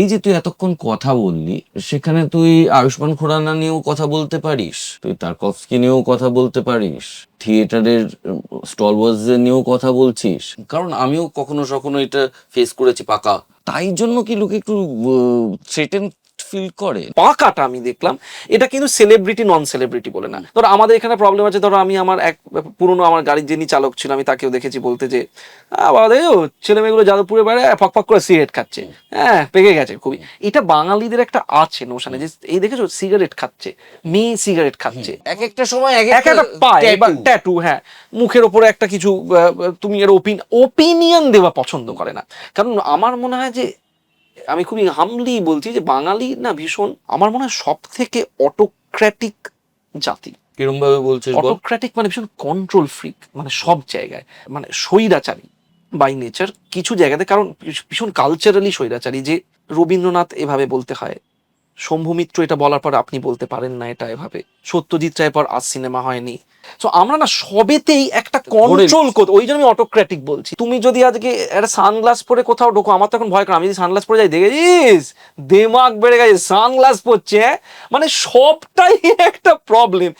এই যে তুই এতক্ষণ কথা বললি, সেখানে তুই আয়ুষ্মান খুরানা নিয়েও কথা বলতে পারিস, তুই তারকফস্কি নিয়েও কথা বলতে পারিস, থিয়েটারের স্টল নিয়েও কথা বলছিস। কারণ আমিও কখনো সখনো এটা ফেস করেছি পাকা। তাই জন্য কি লোকে একটু থ্রেটেন ফিল করে। পাকাটা আমি দেখলাম এটা কিন্তু সেলিব্রিটি নন সেলিব্রিটি বলে না। ধরো আমাদের এখানে প্রবলেম আছে ধরো আমি আমার এক পুরনো আমার গাড়ির যিনি চালক ছিল আমি তাকেও দেখেছি বলতে যে "আহ, বাবা দেখো ছেলে মেয়েগুলো যাদবপুরে বেড়ে ফক ফক করে সিগারেট খাচ্ছে। হ্যাঁ পেকে গেছে খুবই। এটা বাঙালিদের একটা আছে নোশানে যে এই দেখেছ সিগারেট খাচ্ছে। মেয়ে সিগারেট খাচ্ছে। এক একটা সময় এক এক একটা পায় এবার ট্যাটু হ্যাঁ। মুখের ওপরে একটা কিছু তুমি এর ওপিন ওপিনিয়ন দেওয়া পছন্দ করে না। কারণ আমার মনে হয় যে আমি খুবই হামলি বলছি যে বাঙালি না ভীষণ আমার মনে হয় সব থেকে অটোক্র্যাটিক জাতি। কিরম ভাবে বলছিস বল? অটোক্র্যাটিক মানে ভীষণ কন্ট্রোল ফ্রিক মানে সব জায়গায় মানে স্বৈরাচারী বাই নেচার কিছু জায়গাতে কারণ ভীষণ কালচারালি স্বৈরাচারী যে রবীন্দ্রনাথ এভাবে বলতে হয় শম্ভু মিত্র এটা বলার পর আপনি বলতে পারেন না এটা এভাবে সত্যজিৎ রায়ের পর আজ সিনেমা হয়নি তো আমরা না সবেতেই একটা কন্ট্রোল করতে ওই জন্য আমি অটোক্রেটিক বলছি। তুমি যদি আজকে একটা সানগ্লাস পরে কোথাও ঢোকো আমার তো এখন ভয় করে আমি যদি সানগ্লাস পরে যাই দেখেছিস? দেমাগ বেড়ে গেছে সানগ্লাস পরছে হ্যাঁ? মানে সবটাই একটা প্রবলেম